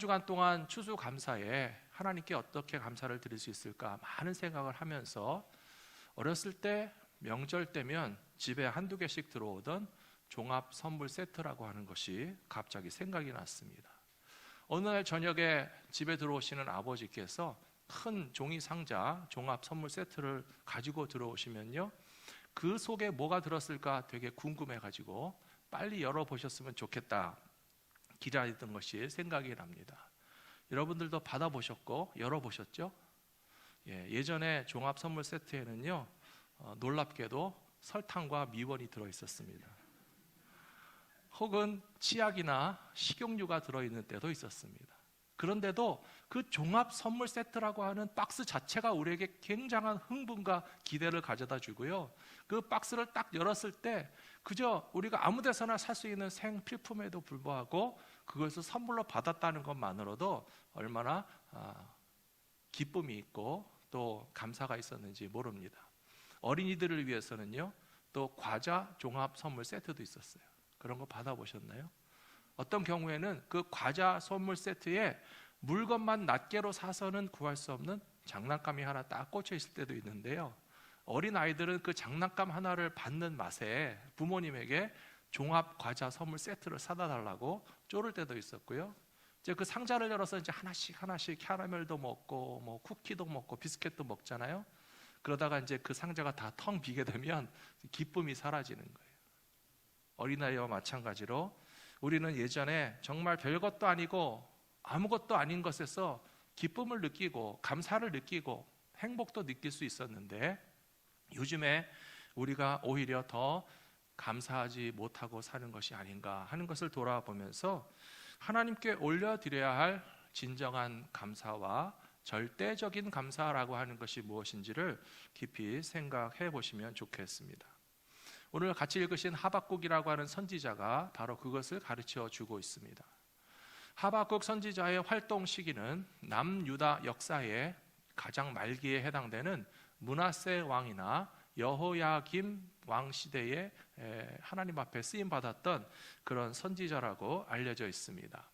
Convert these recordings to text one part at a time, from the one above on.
주간 동안 추수감사에 하나님께 어떻게 감사를 드릴 수 있을까 많은 생각을 하면서 어렸을 때 명절 때면 집에 한두 개씩 들어오던 종합 선물 세트라고 하는 것이 갑자기 생각이 났습니다. 어느 날 저녁에 집에 들어오시는 아버지께서 큰 종이 상자 종합 선물 세트를 가지고 들어오시면요. 그 속에 뭐가 들었을까 되게 궁금해 가지고 빨리 열어 보셨으면 좋겠다. 기다리던 것이 생각이 납니다. 여러분들도 받아보셨고 열어보셨죠? 예, 예전에 종합 선물 세트에는요 어, 놀랍게도 설탕과 미원이 들어 있었습니다. 혹은 치약이나 식용유가 들어 있는 때도 있었습니다. 그런데도 그 종합 선물 세트라고 하는 박스 자체가 우리에게 굉장한 흥분과 기대를 가져다 주고요. 그 박스를 딱 열었을 때 그저 우리가 아무 데서나 살 수 있는 생필품에도 불구하고 그것을 선물로 받았다는 것만으로도 얼마나 아, 기쁨이 있고 또 감사가 있었는지 모릅니다. 어린이들을 위해서는요, 또 과자 종합 선물 세트도 있었어요. 그런 거 받아보셨나요? 어떤 경우에는 그 과자 선물 세트에 물건만 낱개로 사서는 구할 수 없는 장난감이 하나 딱 꽂혀 있을 때도 있는데요. 어린 아이들은 그 장난감 하나를 받는 맛에 부모님에게 종합 과자 선물 세트를 사다 달라고 쪼를 때도 있었고요. 이제 그 상자를 열어서 이제 하나씩 하나씩 캐러멜도 먹고 뭐 쿠키도 먹고 비스켓도 먹잖아요. 그러다가 이제 그 상자가 다 텅 비게 되면 기쁨이 사라지는 거예요. 어린아이와 마찬가지로 우리는 예전에 정말 별것도 아니고 아무것도 아닌 것에서 기쁨을 느끼고 감사를 느끼고 행복도 느낄 수 있었는데 요즘에 우리가 오히려 더 감사하지 못하고 사는 것이 아닌가 하는 것을 돌아보면서 하나님께 올려드려야 할 진정한 감사와 절대적인 감사라고 하는 것이 무엇인지를 깊이 생각해 보시면 좋겠습니다. 오늘 같이 읽으신 하박국이라고 하는 선지자가 바로 그것을 가르쳐 주고 있습니다. 하박국 선지자의 활동 시기는 남유다 역사의 가장 말기에 해당되는 문하세 왕이나 여호야김 왕 시대에 하나님 앞에 쓰임 받았던 그런 선지자라고 알려져 있습니다.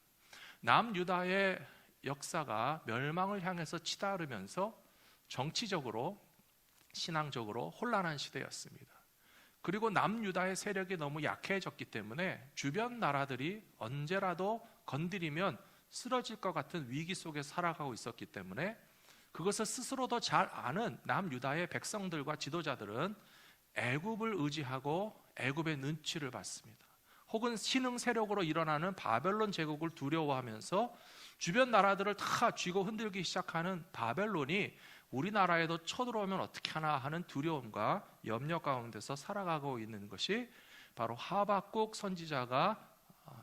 남유다의 역사가 멸망을 향해서 치달으면서 정치적으로 신앙적으로 혼란한 시대였습니다. 그리고 남유다의 세력이 너무 약해졌기 때문에 주변 나라들이 언제라도 건드리면 쓰러질 것 같은 위기 속에 살아가고 있었기 때문에 그것을 스스로도 잘 아는 남유다의 백성들과 지도자들은 애굽을 의지하고 애굽의 눈치를 받습니다. 혹은 신흥 세력으로 일어나는 바벨론 제국을 두려워하면서 주변 나라들을 다 쥐고 흔들기 시작하는 바벨론이 우리나라에도 쳐들어오면 어떻게 하나 하는 두려움과 염려 가운데서 살아가고 있는 것이 바로 하박국 선지자가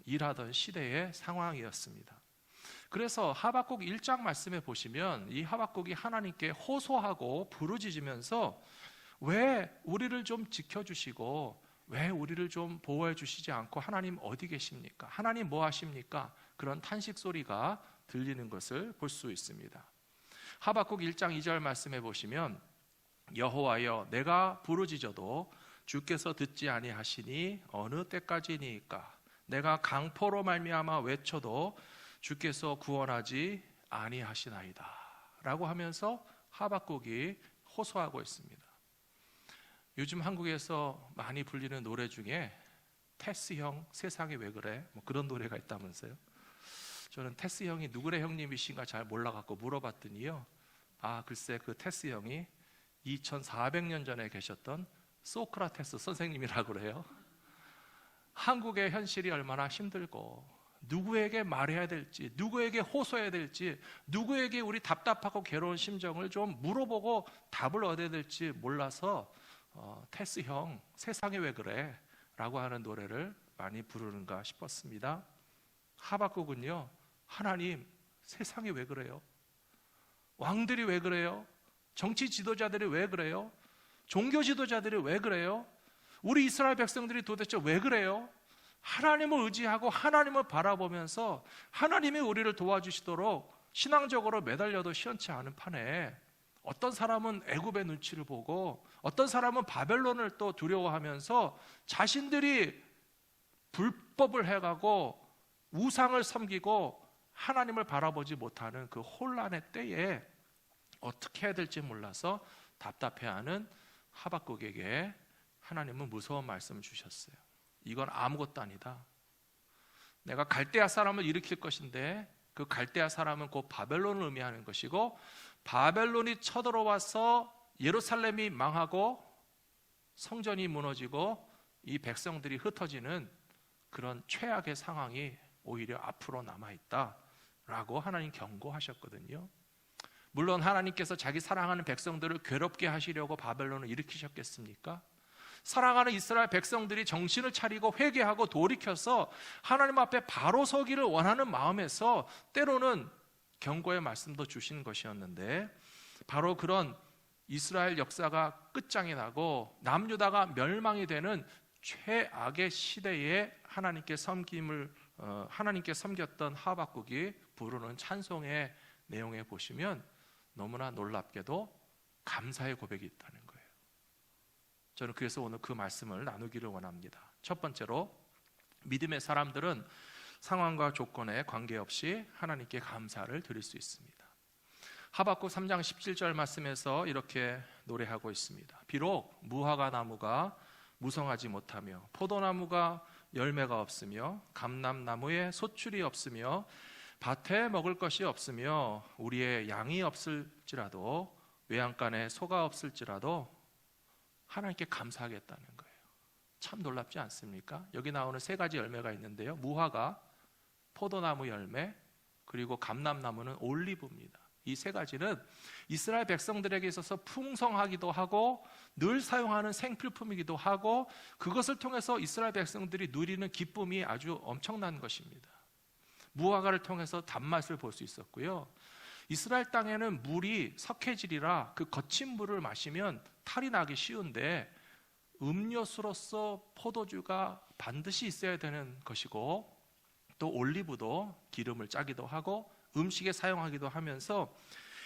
일하던 시대의 상황이었습니다. 그래서 하박국 1장 말씀에 보시면 이 하박국이 하나님께 호소하고 부르짖으면서 왜 우리를 좀 지켜주시고 왜 우리를 좀 보호해 주시지 않고 하나님 어디 계십니까? 하나님 뭐 하십니까? 그런 탄식 소리가 들리는 것을 볼 수 있습니다. 하박국 1장 2절 말씀해 보시면 여호와여 내가 부르짖어도 주께서 듣지 아니하시니 어느 때까지니까 내가 강포로 말미암아 외쳐도 주께서 구원하지 아니하시나이다. 라고 하면서 하박국이 호소하고 있습니다. 요즘 한국에서 많이 불리는 노래 중에 테스 형 세상에 왜 그래? 뭐 그런 노래가 있다면서요. 저는 테스 형이 누구의 형님이신가 잘 몰라갖고 물어봤더니요. 아 글쎄 그 테스 형이 2400년 전에 계셨던 소크라테스 선생님이라고 그래요. 한국의 현실이 얼마나 힘들고 누구에게 말해야 될지, 누구에게 호소해야 될지, 누구에게 우리 답답하고 괴로운 심정을 좀 물어보고 답을 얻어야 될지 몰라서 어, 테스 형 세상에 왜 그래? 라고 하는 노래를 많이 부르는가 싶었습니다. 하박국은요, 하나님 세상에 왜 그래요? 왕들이 왜 그래요? 정치 지도자들이 왜 그래요? 종교 지도자들이 왜 그래요? 우리 이스라엘 백성들이 도대체 왜 그래요? 하나님을 의지하고 하나님을 바라보면서 하나님이 우리를 도와주시도록 신앙적으로 매달려도 시원치 않은 판에 어떤 사람은 애굽의 눈치를 보고 어떤 사람은 바벨론을 또 두려워하면서 자신들이 불법을 해가고 우상을 섬기고 하나님을 바라보지 못하는 그 혼란의 때에 어떻게 해야 될지 몰라서 답답해하는 하박국에게 하나님은 무서운 말씀을 주셨어요. 이건 아무것도 아니다. 내가 갈대아 사람을 일으킬 것인데 그 갈대아 사람은 곧 바벨론을 의미하는 것이고 바벨론이 쳐들어와서 예루살렘이 망하고 성전이 무너지고 이 백성들이 흩어지는 그런 최악의 상황이 오히려 앞으로 남아 있다라고 하나님 경고하셨거든요. 물론 하나님께서 자기 사랑하는 백성들을 괴롭게 하시려고 바벨론을 일으키셨겠습니까? 사랑하는 이스라엘 백성들이 정신을 차리고 회개하고 돌이켜서 하나님 앞에 바로 서기를 원하는 마음에서 때로는 경고의 말씀도 주신 것이었는데 바로 그런 이스라엘 역사가 끝장이 나고 남유다가 멸망이 되는 최악의 시대에 하나님께 섬김을 어, 하나님께 섬겼던 하박국이 부르는 찬송의 내용에 보시면 너무나 놀랍게도 감사의 고백이 있다는. 저는 그래서 오늘 그 말씀을 나누기를 원합니다. 첫 번째로 믿음의 사람들은 상황과 조건에 관계없이 하나님께 감사를 드릴 수 있습니다. 하박국 3장 17절 말씀에서 이렇게 노래하고 있습니다. 비록 무화과 나무가 무성하지 못하며 포도나무가 열매가 없으며 감람나무에 소출이 없으며 밭에 먹을 것이 없으며 우리의 양이 없을지라도 외양간에 소가 없을지라도 하나님께 감사하겠다는 거예요. 참 놀랍지 않습니까? 여기 나오는 세 가지 열매가 있는데요. 무화과, 포도나무 열매, 그리고 감람나무는 올리브입니다. 이 세 가지는 이스라엘 백성들에게 있어서 풍성하기도 하고 늘 사용하는 생필품이기도 하고 그것을 통해서 이스라엘 백성들이 누리는 기쁨이 아주 엄청난 것입니다. 무화과를 통해서 단맛을 볼 수 있었고요. 이스라엘 땅에는 물이 석회질이라 그 거친 물을 마시면 탈이 나기 쉬운데 음료수로서 포도주가 반드시 있어야 되는 것이고 또 올리브도 기름을 짜기도 하고 음식에 사용하기도 하면서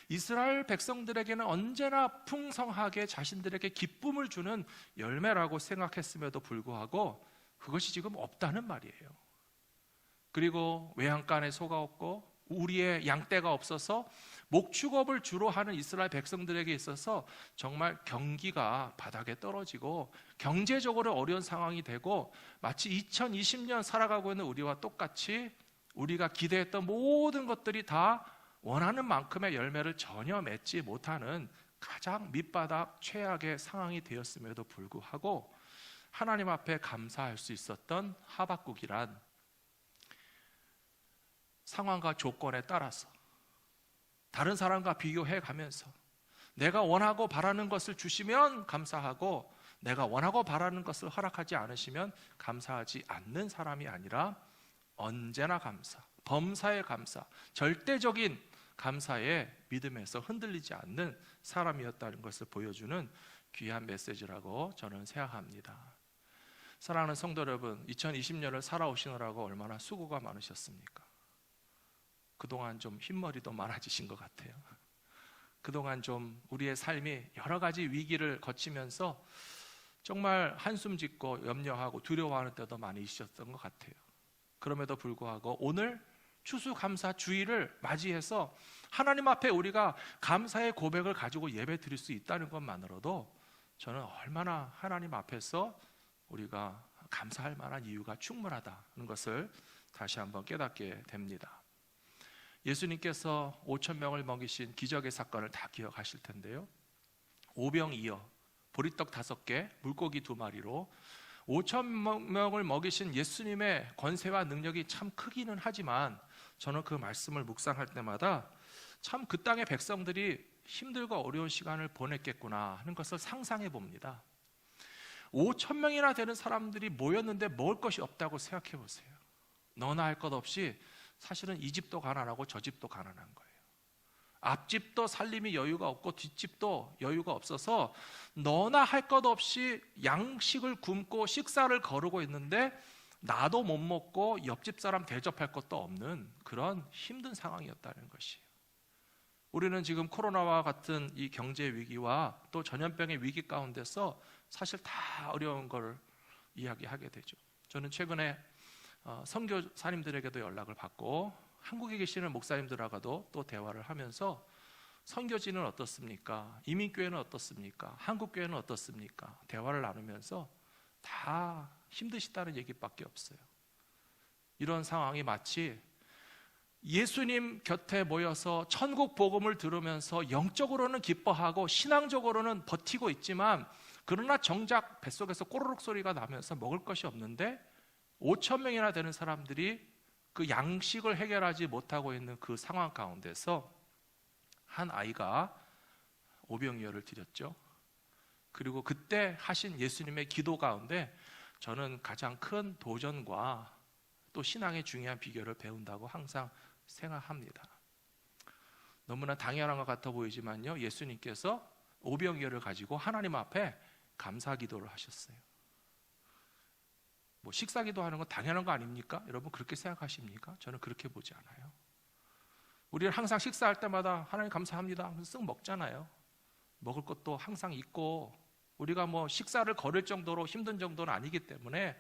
이스라엘 백성들에게는 언제나 풍성하게 자신들에게 기쁨을 주는 열매라고 생각했음에도 불구하고 그것이 지금 없다는 말이에요. 그리고 외양간에 소가 없고 우리의 양떼가 없어서 목축업을 주로 하는 이스라엘 백성들에게 있어서 정말 경기가 바닥에 떨어지고 경제적으로 어려운 상황이 되고 마치 2020년 살아가고 있는 우리와 똑같이 우리가 기대했던 모든 것들이 다 원하는 만큼의 열매를 전혀 맺지 못하는 가장 밑바닥 최악의 상황이 되었음에도 불구하고 하나님 앞에 감사할 수 있었던 하박국이란 상황과 조건에 따라서 다른 사람과 비교해 가면서 내가 원하고 바라는 것을 주시면 감사하고 내가 원하고 바라는 것을 허락하지 않으시면 감사하지 않는 사람이 아니라 언제나 감사, 범사에 감사, 절대적인 감사에 믿음에서 흔들리지 않는 사람이었다는 것을 보여주는 귀한 메시지라고 저는 생각합니다. 사랑하는 성도 여러분, 2020년을 살아오시느라고 얼마나 수고가 많으셨습니까? 그동안 좀 흰머리도 많아지신 것 같아요. 그동안 좀 우리의 삶이 여러 가지 위기를 거치면서 정말 한숨 짓고 염려하고 두려워하는 때도 많이 있으셨던 것 같아요. 그럼에도 불구하고 오늘 추수감사 주일을 맞이해서 하나님 앞에 우리가 감사의 고백을 가지고 예배 드릴 수 있다는 것만으로도 저는 얼마나 하나님 앞에서 우리가 감사할 만한 이유가 충분하다는 것을 다시 한번 깨닫게 됩니다. 예수님께서 5천 명을 먹이신 기적의 사건을 다 기억하실 텐데요. 오병이어 보리떡 다섯 개, 물고기 두 마리로 5천 명을 먹이신 예수님의 권세와 능력이 참 크기는 하지만 저는 그 말씀을 묵상할 때마다 참 그 땅의 백성들이 힘들고 어려운 시간을 보냈겠구나 하는 것을 상상해 봅니다. 5천 명이나 되는 사람들이 모였는데 먹을 것이 없다고 생각해 보세요. 너나 할 것 없이 사실은 이 집도 가난하고 저 집도 가난한 거예요. 앞집도 살림이 여유가 없고 뒷집도 여유가 없어서 너나 할 것 없이 양식을 굶고 식사를 거르고 있는데 나도 못 먹고 옆집 사람 대접할 것도 없는 그런 힘든 상황이었다는 것이에요. 우리는 지금 코로나와 같은 이 경제 위기와 또 전염병의 위기 가운데서 사실 다 어려운 걸 이야기하게 되죠. 저는 최근에 어, 선교사님들에게도 연락을 받고 한국에 계시는 목사님들하고도 또 대화를 하면서 선교지는 어떻습니까? 이민교회는 어떻습니까? 한국교회는 어떻습니까? 대화를 나누면서 다 힘드시다는 얘기밖에 없어요. 이런 상황이 마치 예수님 곁에 모여서 천국 복음을 들으면서 영적으로는 기뻐하고 신앙적으로는 버티고 있지만 그러나 정작 뱃속에서 꼬르륵 소리가 나면서 먹을 것이 없는데 5천 명이나 되는 사람들이 그 양식을 해결하지 못하고 있는 그 상황 가운데서 한 아이가 오병이어를 드렸죠. 그리고 그때 하신 예수님의 기도 가운데 저는 가장 큰 도전과 또 신앙의 중요한 비결을 배운다고 항상 생각합니다. 너무나 당연한 것 같아 보이지만요. 예수님께서 오병이어를 가지고 하나님 앞에 감사 기도를 하셨어요. 뭐 식사 기도 하는 건 당연한 거 아닙니까? 여러분 그렇게 생각하십니까? 저는 그렇게 보지 않아요. 우리는 항상 식사할 때마다 하나님 감사합니다 하면서 쓱 먹잖아요. 먹을 것도 항상 있고 우리가 뭐 식사를 거를 정도로 힘든 정도는 아니기 때문에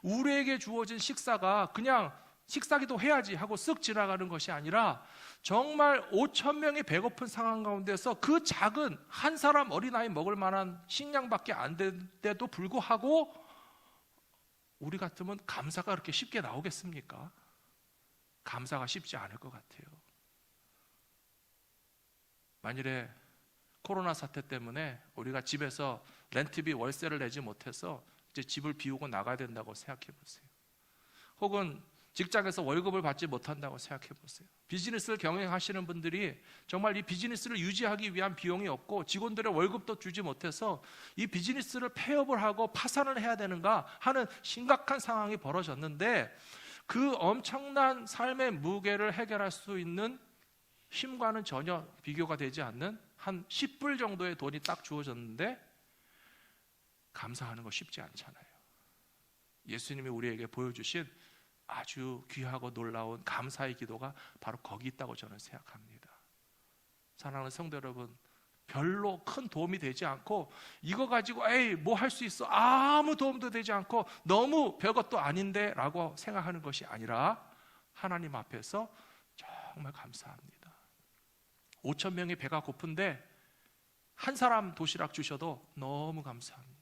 우리에게 주어진 식사가 그냥 식사기도 해야지 하고 쓱 지나가는 것이 아니라 정말 5천 명이 배고픈 상황 가운데서 그 작은 한 사람 어린아이 먹을 만한 식량밖에 안 되는데도 불구하고 우리 같으면 감사가 그렇게 쉽게 나오겠습니까? 감사가 쉽지 않을 것 같아요. 만일에 코로나 사태 때문에 우리가 집에서 렌트비 월세를 내지 못해서 이제 집을 비우고 나가야 된다고 생각해 보세요. 혹은 직장에서 월급을 받지 못한다고 생각해 보세요. 비즈니스를 경영하시는 분들이 정말 이 비즈니스를 유지하기 위한 비용이 없고 직원들의 월급도 주지 못해서 이 비즈니스를 폐업을 하고 파산을 해야 되는가 하는 심각한 상황이 벌어졌는데 그 엄청난 삶의 무게를 해결할 수 있는 힘과는 전혀 비교가 되지 않는 한 10불 정도의 돈이 딱 주어졌는데 감사하는 거 쉽지 않잖아요. 예수님이 우리에게 보여주신 아주 귀하고 놀라운 감사의 기도가 바로 거기 있다고 저는 생각합니다. 사랑하는 성도 여러분, 별로 큰 도움이 되지 않고 이거 가지고 에이 뭐 할 수 있어 아무 도움도 되지 않고 너무 별것도 아닌데라고 생각하는 것이 아니라 하나님 앞에서 정말 감사합니다. 5천 명의 배가 고픈데 한 사람 도시락 주셔도 너무 감사합니다.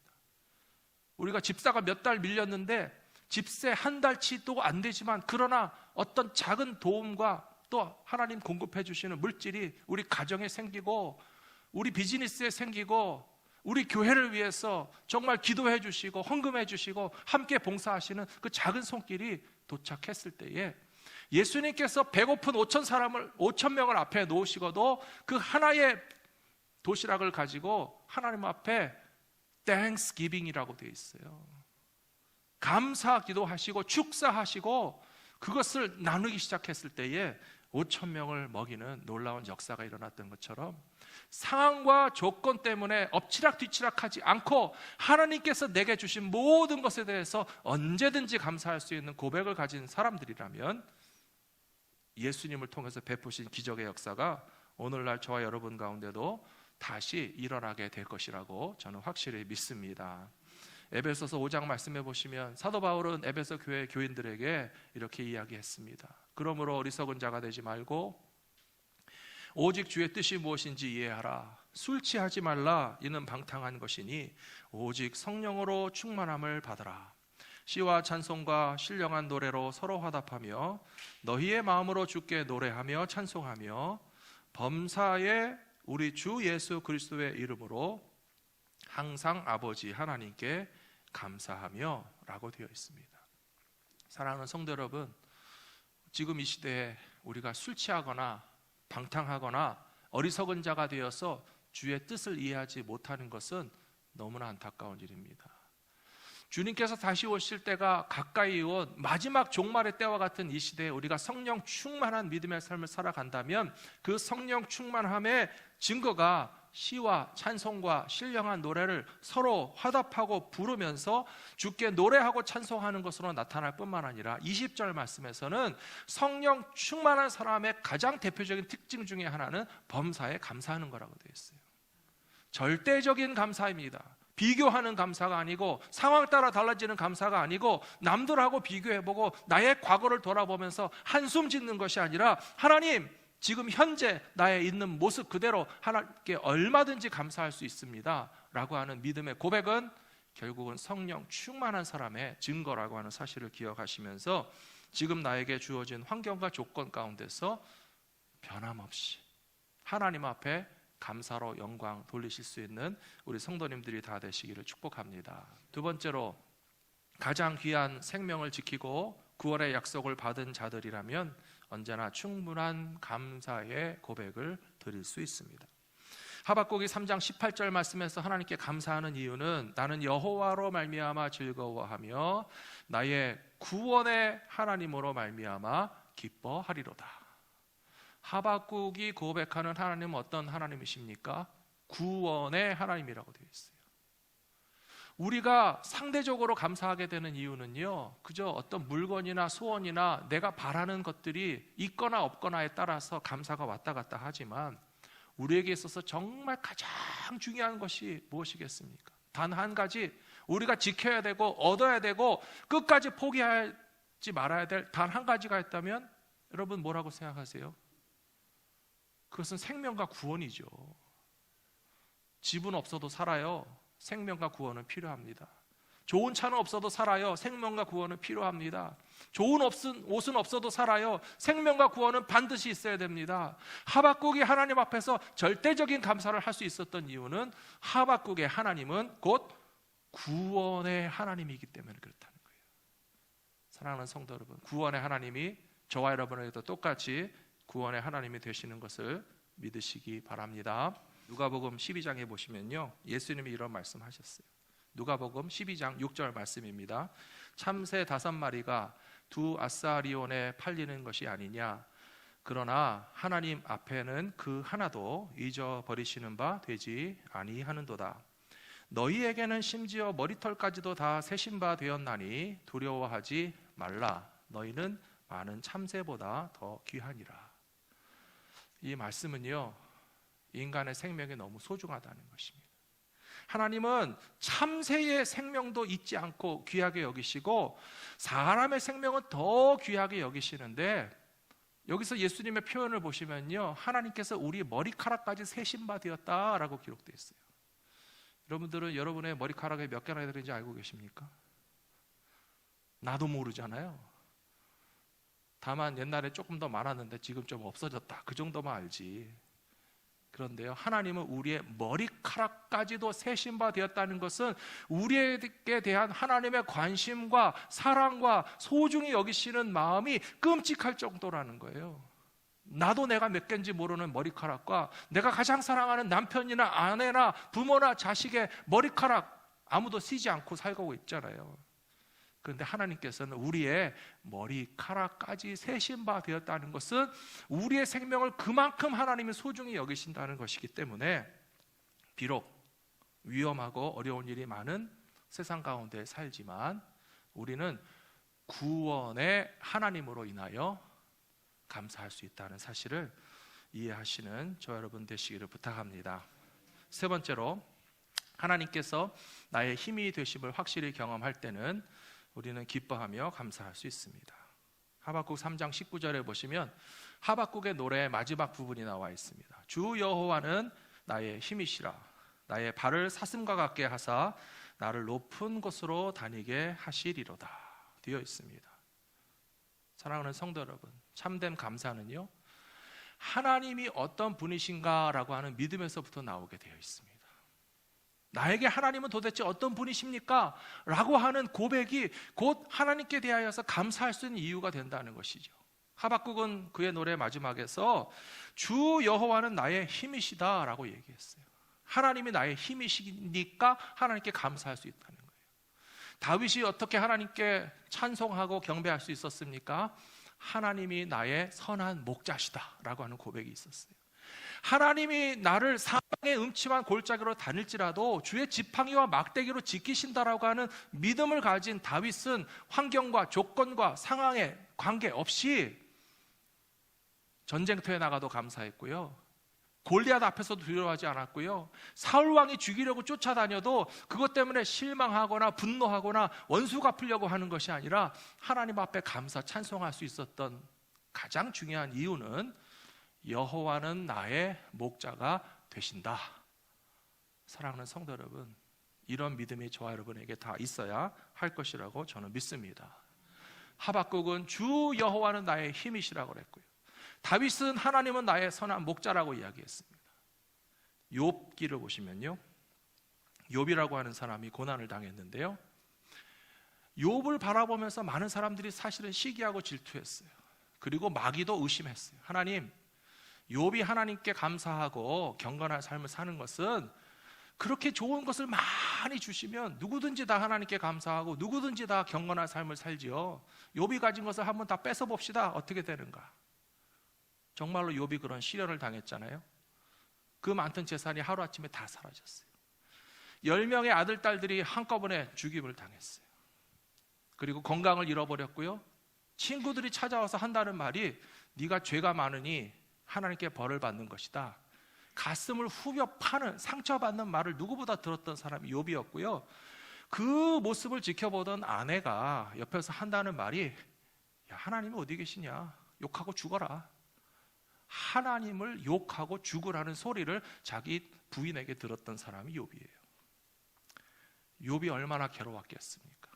우리가 집사가 몇 달 밀렸는데 집세 한 달치도 안 되지만 그러나 어떤 작은 도움과 또 하나님 공급해 주시는 물질이 우리 가정에 생기고 우리 비즈니스에 생기고 우리 교회를 위해서 정말 기도해 주시고 헌금해 주시고 함께 봉사하시는 그 작은 손길이 도착했을 때에 예수님께서 배고픈 5천 사람을 5천 명을 앞에 놓으시고도 그 하나의 도시락을 가지고 하나님 앞에 땡스기빙이라고 되어 있어요. 감사 기도하시고 축사하시고 그것을 나누기 시작했을 때에 5천 명을 먹이는 놀라운 역사가 일어났던 것처럼 상황과 조건 때문에 엎치락 뒤치락하지 않고 하나님께서 내게 주신 모든 것에 대해서 언제든지 감사할 수 있는 고백을 가진 사람들이라면 예수님을 통해서 베푸신 기적의 역사가 오늘날 저와 여러분 가운데도 다시 일어나게 될 것이라고 저는 확실히 믿습니다. 에베소서 5장 말씀해 보시면 사도 바울은 에베소 교회 교인들에게 이렇게 이야기했습니다. 그러므로 어리석은 자가 되지 말고 오직 주의 뜻이 무엇인지 이해하라. 술 취하지 말라. 이는 방탕한 것이니 오직 성령으로 충만함을 받으라. 시와 찬송과 신령한 노래로 서로 화답하며 너희의 마음으로 주께 노래하며 찬송하며 범사에 우리 주 예수 그리스도의 이름으로 항상 아버지 하나님께 감사하며 라고 되어 있습니다. 사랑하는 성도 여러분, 지금 이 시대에 우리가 술 취하거나 방탕하거나 어리석은 자가 되어서 주의 뜻을 이해하지 못하는 것은 너무나 안타까운 일입니다. 주님께서 다시 오실 때가 가까이 온 마지막 종말의 때와 같은 이 시대에 우리가 성령 충만한 믿음의 삶을 살아간다면 그 성령 충만함의 증거가 시와 찬송과 신령한 노래를 서로 화답하고 부르면서 주께 노래하고 찬송하는 것으로 나타날 뿐만 아니라 20절 말씀에서는 성령 충만한 사람의 가장 대표적인 특징 중에 하나는 범사에 감사하는 거라고 되어 있어요. 절대적인 감사입니다. 비교하는 감사가 아니고 상황 따라 달라지는 감사가 아니고 남들하고 비교해보고 나의 과거를 돌아보면서 한숨 짓는 것이 아니라 하나님 지금 현재 나의 있는 모습 그대로 하나님께 얼마든지 감사할 수 있습니다. 라고 하는 믿음의 고백은 결국은 성령 충만한 사람의 증거라고 하는 사실을 기억하시면서 지금 나에게 주어진 환경과 조건 가운데서 변함없이 하나님 앞에 감사로 영광 돌리실 수 있는 우리 성도님들이 다 되시기를 축복합니다. 두 번째로 가장 귀한 생명을 지키고 구원의 약속을 받은 자들이라면 언제나 충분한 감사의 고백을 드릴 수 있습니다. 하박국이 3장 18절 말씀에서 하나님께 감사하는 이유는 나는 여호와로 말미암아 즐거워하며 나의 구원의 하나님으로 말미암아 기뻐하리로다. 하박국이 고백하는 하나님은 어떤 하나님이십니까? 구원의 하나님이라고 되어 있어요. 우리가 상대적으로 감사하게 되는 이유는요, 그저 어떤 물건이나 소원이나 내가 바라는 것들이 있거나 없거나에 따라서 감사가 왔다 갔다 하지만 우리에게 있어서 정말 가장 중요한 것이 무엇이겠습니까? 단 한 가지 우리가 지켜야 되고 얻어야 되고 끝까지 포기하지 말아야 될 단 한 가지가 있다면 여러분 뭐라고 생각하세요? 그것은 생명과 구원이죠. 집은 없어도 살아요. 생명과 구원은 필요합니다. 좋은 차는 없어도 살아요. 생명과 구원은 필요합니다. 좋은 옷은 없어도 살아요. 생명과 구원은 반드시 있어야 됩니다. 하박국이 하나님 앞에서 절대적인 감사를 할 수 있었던 이유는 하박국의 하나님은 곧 구원의 하나님이기 때문에 그렇다는 거예요. 사랑하는 성도 여러분, 구원의 하나님이 저와 여러분에게도 똑같이 구원의 하나님이 되시는 것을 믿으시기 바랍니다. 누가복음 12장에 보시면요. 예수님이 이런 말씀하셨어요. 누가복음 12장 6절 말씀입니다. 참새 다섯 마리가 두 아사리온에 팔리는 것이 아니냐. 그러나 하나님 앞에는 그 하나도 잊어버리시는 바 되지 아니하는도다. 너희에게는 심지어 머리털까지도 다 세신 바 되었나니 두려워하지 말라. 너희는 많은 참새보다 더 귀하니라. 이 말씀은요. 인간의 생명이 너무 소중하다는 것입니다. 하나님은 참새의 생명도 잊지 않고 귀하게 여기시고 사람의 생명은 더 귀하게 여기시는데 여기서 예수님의 표현을 보시면요. 하나님께서 우리 머리카락까지 세신 바 되었다라고 기록되어 있어요. 여러분들은 여러분의 머리카락이 몇 개나 되는지 알고 계십니까? 나도 모르잖아요. 다만 옛날에 조금 더 많았는데 지금 좀 없어졌다. 그 정도만 알지. 그런데요, 하나님은 우리의 머리카락까지도 세신 바 되었다는 것은 우리에게 대한 하나님의 관심과 사랑과 소중히 여기시는 마음이 끔찍할 정도라는 거예요. 나도 내가 몇 개인지 모르는 머리카락과 내가 가장 사랑하는 남편이나 아내나 부모나 자식의 머리카락 아무도 쓰지 않고 살고 있잖아요. 그런데 하나님께서는 우리의 머리카락까지 세신 바 되었다는 것은 우리의 생명을 그만큼 하나님이 소중히 여기신다는 것이기 때문에 비록 위험하고 어려운 일이 많은 세상 가운데 살지만 우리는 구원의 하나님으로 인하여 감사할 수 있다는 사실을 이해하시는 저 여러분 되시기를 부탁합니다. 세 번째로 하나님께서 나의 힘이 되심을 확실히 경험할 때는 우리는 기뻐하며 감사할 수 있습니다. 하박국 3장 19절에 보시면 하박국의 노래의 마지막 부분이 나와 있습니다. 주 여호와는 나의 힘이시라 나의 발을 사슴과 같게 하사 나를 높은 곳으로 다니게 하시리로다 되어 있습니다. 사랑하는 성도 여러분, 참된 감사는요. 하나님이 어떤 분이신가라고 하는 믿음에서부터 나오게 되어 있습니다. 나에게 하나님은 도대체 어떤 분이십니까? 라고 하는 고백이 곧 하나님께 대하여서 감사할 수 있는 이유가 된다는 것이죠. 하박국은 그의 노래 마지막에서 주 여호와는 나의 힘이시다라고 얘기했어요. 하나님이 나의 힘이시니까 하나님께 감사할 수 있다는 거예요. 다윗이 어떻게 하나님께 찬송하고 경배할 수 있었습니까? 하나님이 나의 선한 목자시다라고 하는 고백이 있었어요. 하나님이 나를 사망의 음침한 골짜기로 다닐지라도 주의 지팡이와 막대기로 지키신다라고 하는 믿음을 가진 다윗은 환경과 조건과 상황에 관계없이 전쟁터에 나가도 감사했고요. 골리앗 앞에서도 두려워하지 않았고요. 사울 왕이 죽이려고 쫓아다녀도 그것 때문에 실망하거나 분노하거나 원수 갚으려고 하는 것이 아니라 하나님 앞에 감사 찬송할 수 있었던 가장 중요한 이유는 여호와는 나의 목자가 되신다. 사랑하는 성도 여러분, 이런 믿음이 저와 여러분에게 다 있어야 할 것이라고 저는 믿습니다. 하박국은 주 여호와는 나의 힘이시라고 그랬고요. 다윗은 하나님은 나의 선한 목자라고 이야기했습니다. 욥기를 보시면요. 욥이라고 하는 사람이 고난을 당했는데요. 욥을 바라보면서 많은 사람들이 사실은 시기하고 질투했어요. 그리고 마귀도 의심했어요. 하나님, 욥이 하나님께 감사하고 경건한 삶을 사는 것은 그렇게 좋은 것을 많이 주시면 누구든지 다 하나님께 감사하고 누구든지 다 경건한 삶을 살지요. 욥이 가진 것을 한번 다 뺏어 봅시다. 어떻게 되는가? 정말로 욥이 그런 시련을 당했잖아요. 그 많던 재산이 하루아침에 다 사라졌어요. 열 명의 아들 딸들이 한꺼번에 죽임을 당했어요. 그리고 건강을 잃어버렸고요. 친구들이 찾아와서 한다는 말이 네가 죄가 많으니 하나님께 벌을 받는 것이다. 가슴을 후벼 파는 상처받는 말을 누구보다 들었던 사람이 욥이었고요. 그 모습을 지켜보던 아내가 옆에서 한다는 말이 야, 하나님은 어디 계시냐? 욕하고 죽어라. 하나님을 욕하고 죽으라는 소리를 자기 부인에게 들었던 사람이 욥이에요. 욥이 얼마나 괴로웠겠습니까?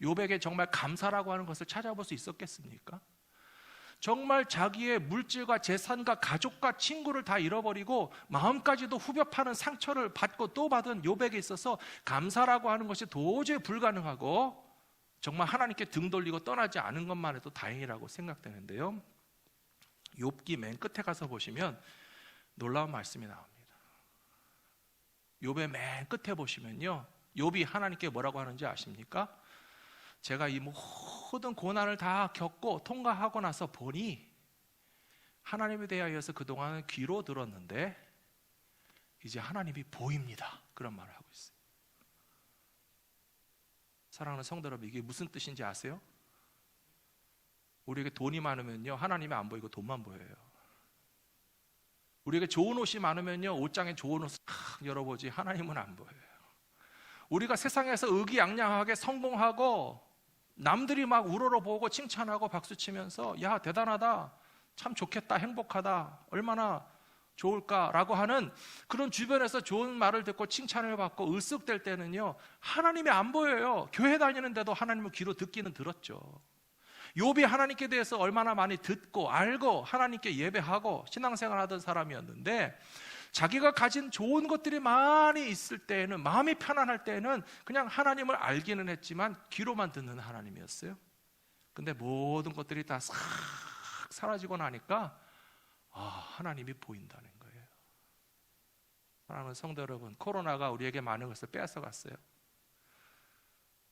욥에게 정말 감사라고 하는 것을 찾아볼 수 있었겠습니까? 정말 자기의 물질과 재산과 가족과 친구를 다 잃어버리고 마음까지도 후벼 파는 상처를 받고 또 받은 욥에게 있어서 감사라고 하는 것이 도저히 불가능하고 정말 하나님께 등 돌리고 떠나지 않은 것만 해도 다행이라고 생각되는데요. 욥기 맨 끝에 가서 보시면 놀라운 말씀이 나옵니다. 욥의 맨 끝에 보시면요. 욥이 하나님께 뭐라고 하는지 아십니까? 제가 이 모든 고난을 다 겪고 통과하고 나서 보니 하나님에 대하여서 그동안은 귀로 들었는데 이제 하나님이 보입니다. 그런 말을 하고 있어요. 사랑하는 성도 여러분, 이게 무슨 뜻인지 아세요? 우리에게 돈이 많으면요, 하나님이 안 보이고 돈만 보여요. 우리에게 좋은 옷이 많으면요, 옷장에 좋은 옷을 탁 열어보지 하나님은 안 보여요. 우리가 세상에서 의기양양하게 성공하고 남들이 막 우러러보고 칭찬하고 박수치면서 야 대단하다. 참 좋겠다. 행복하다. 얼마나 좋을까라고 하는 그런 주변에서 좋은 말을 듣고 칭찬을 받고 을쓱될 때는요 하나님이 안 보여요. 교회 다니는데도 하나님을 귀로 듣기는 들었죠. 욥이 하나님께 대해서 얼마나 많이 듣고 알고 하나님께 예배하고 신앙생활하던 사람이었는데 자기가 가진 좋은 것들이 많이 있을 때에는 마음이 편안할 때에는 그냥 하나님을 알기는 했지만 귀로만 듣는 하나님이었어요. 근데 모든 것들이 다 싹 사라지고 나니까 아, 하나님이 보인다는 거예요. 사랑하는 성도 여러분, 코로나가 우리에게 많은 것을 빼앗아 갔어요.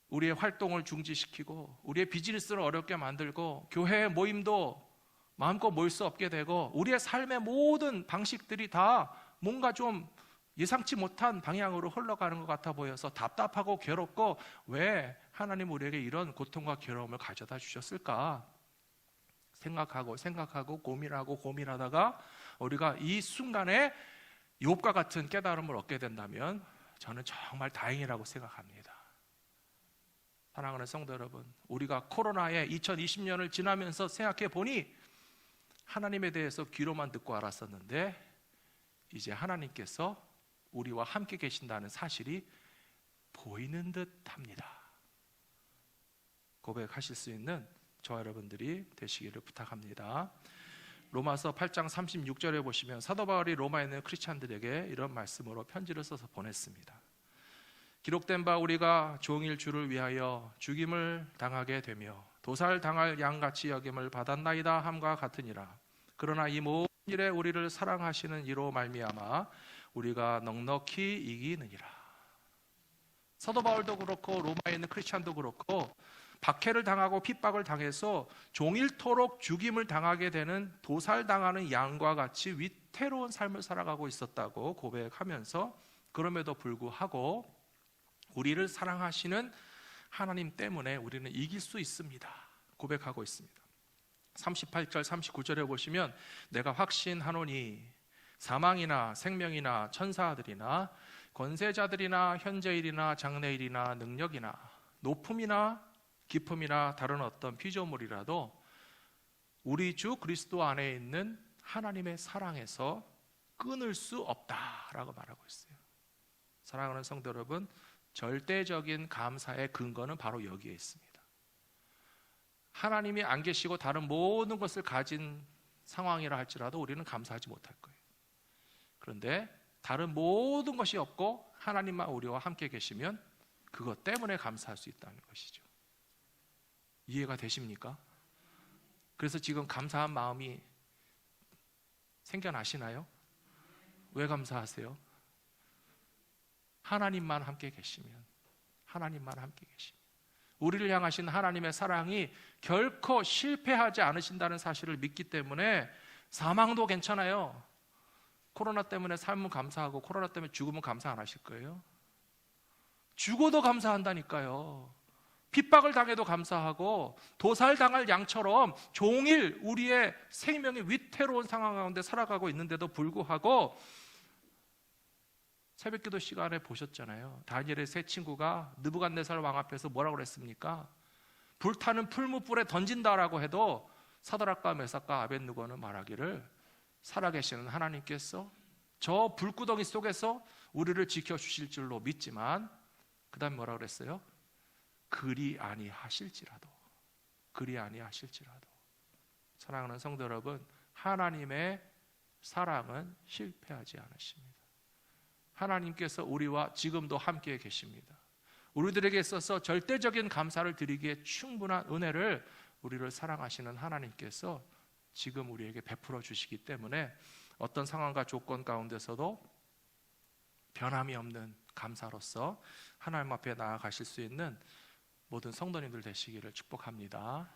우리의 활동을 중지시키고 우리의 비즈니스를 어렵게 만들고 교회 모임도 마음껏 모일 수 없게 되고 우리의 삶의 모든 방식들이 다 뭔가 좀 예상치 못한 방향으로 흘러가는 것 같아 보여서 답답하고 괴롭고 왜 하나님 우리에게 이런 고통과 괴로움을 가져다 주셨을까? 생각하고 생각하고 고민하고 고민하다가 우리가 이 순간에 욥과 같은 깨달음을 얻게 된다면 저는 정말 다행이라고 생각합니다. 사랑하는 성도 여러분, 우리가 코로나에 2020년을 지나면서 생각해 보니 하나님에 대해서 귀로만 듣고 알았었는데 이제 하나님께서 우리와 함께 계신다는 사실이 보이는 듯 합니다. 고백하실 수 있는 저와 여러분들이 되시기를 부탁합니다. 로마서 8장 36절에 보시면 사도 바울이 로마에 있는 크리스찬들에게 이런 말씀으로 편지를 써서 보냈습니다. 기록된 바 우리가 종일 주를 위하여 죽임을 당하게 되며 도살 당할 양같이 여김을 받았나이다 함과 같으니라. 그러나 이 모든 일에 우리를 사랑하시는 이로 말미암아 우리가 넉넉히 이기느니라. 사도 바울도 그렇고 로마에 있는 크리스찬도 그렇고 박해를 당하고 핍박을 당해서 종일토록 죽임을 당하게 되는 도살당하는 양과 같이 위태로운 삶을 살아가고 있었다고 고백하면서 그럼에도 불구하고 우리를 사랑하시는 하나님 때문에 우리는 이길 수 있습니다. 고백하고 있습니다. 38절 39절에 보시면 내가 확신하노니 사망이나 생명이나 천사들이나 권세자들이나 현재일이나 장래일이나 능력이나 높음이나 기품이나 다른 어떤 피조물이라도 우리 주 그리스도 안에 있는 하나님의 사랑에서 끊을 수 없다라고 말하고 있어요. 사랑하는 성도 여러분, 절대적인 감사의 근거는 바로 여기에 있습니다. 하나님이 안 계시고 다른 모든 것을 가진 상황이라 할지라도 우리는 감사하지 못할 거예요. 그런데 다른 모든 것이 없고 하나님만 우리와 함께 계시면 그것 때문에 감사할 수 있다는 것이죠. 이해가 되십니까? 그래서 지금 감사한 마음이 생겨나시나요? 왜 감사하세요? 하나님만 함께 계시면, 하나님만 함께 계시면, 우리를 향하신 하나님의 사랑이 결코 실패하지 않으신다는 사실을 믿기 때문에 사망도 괜찮아요. 코로나 때문에 삶은 감사하고 코로나 때문에 죽으면 감사 안 하실 거예요? 죽어도 감사한다니까요. 핍박을 당해도 감사하고 도살 당할 양처럼 종일 우리의 생명이 위태로운 상황 가운데 살아가고 있는데도 불구하고 새벽기도 시간에 보셨잖아요. 다니엘의 세 친구가 느부갓네살 왕 앞에서 뭐라고 그랬습니까? 불타는 풀무불에 던진다라고 해도 사드락과 메삭과 아벤누고는 말하기를 살아계시는 하나님께서 저 불구덩이 속에서 우리를 지켜 주실 줄로 믿지만 그다음 뭐라 그랬어요? 그리 아니하실지라도 그리 아니하실지라도 사랑하는 성도 여러분 하나님의 사랑은 실패하지 않으십니다. 하나님께서 우리와 지금도 함께 계십니다. 우리들에게 있어서 절대적인 감사를 드리기에 충분한 은혜를 우리를 사랑하시는 하나님께서 지금 우리에게 베풀어 주시기 때문에 어떤 상황과 조건 가운데서도 변함이 없는 감사로서 하나님 앞에 나아가실 수 있는 모든 성도님들 되시기를 축복합니다.